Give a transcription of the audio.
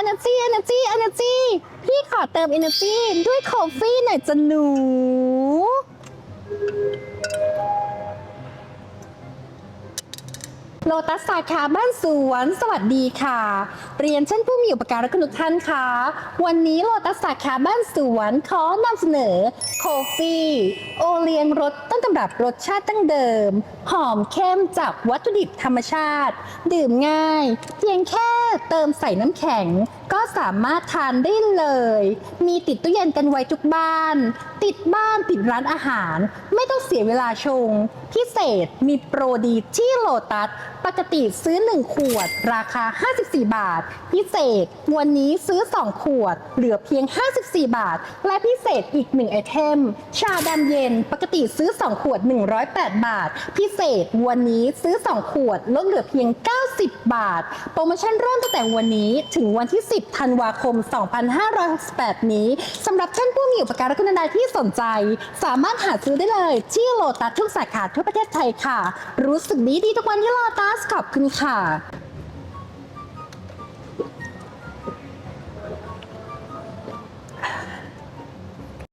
energy energy energy พี่ขอเติม energy ด้วยคอฟฟี่หน่อยจะหนู โลตัสสาขาบ้านสวน สวัสดีค่ะ เรียนเช่นผู้มีอุปการะคุณทุกท่านค่ะ วันนี้โลตัสสาขาบ้านสวนขอนำเสนอ โคฟี่โอเลียงรสต้นตำรับรสชาติตั้งเดิม หอมเข้มจากวัตถุดิบธรรมชาติ ดื่มง่าย เพียงแค่เติมใส่น้ำแข็ง ก็สามารถทานได้เลย มีติดตู้เย็นกันไว้ทุกบ้าน ติดบ้านติดร้านอาหาร ไม่ต้องเสียเวลาชง พิเศษมีโปรดีที่โลตัส ปกติซื้อ 1 ขวด ราคา 54 บาท พิเศษ วันนี้ซื้อ 2 ขวด เหลือเพียง 54 บาท และพิเศษอีก 1 ไอเทม ชาดำเย็นปกติซื้อ 2 ขวด 108 บาท พิเศษวันนี้ซื้อ 2 ขวด ลดเหลือเพียง 90 บาท โปรโมชั่นเริ่มตั้งแต่วันนี้ถึงวันที่ 10ธันวาคม 2568 นี้สำหรับท่านผู้มีอุปการะคุณใดที่สนใจ สามารถหาซื้อได้เลยที่โลตัสทุกสาขาทั่วประเทศไทยค่ะ รู้สึกดีดีทุกวันที่โลตัสขอบคุณค่ะ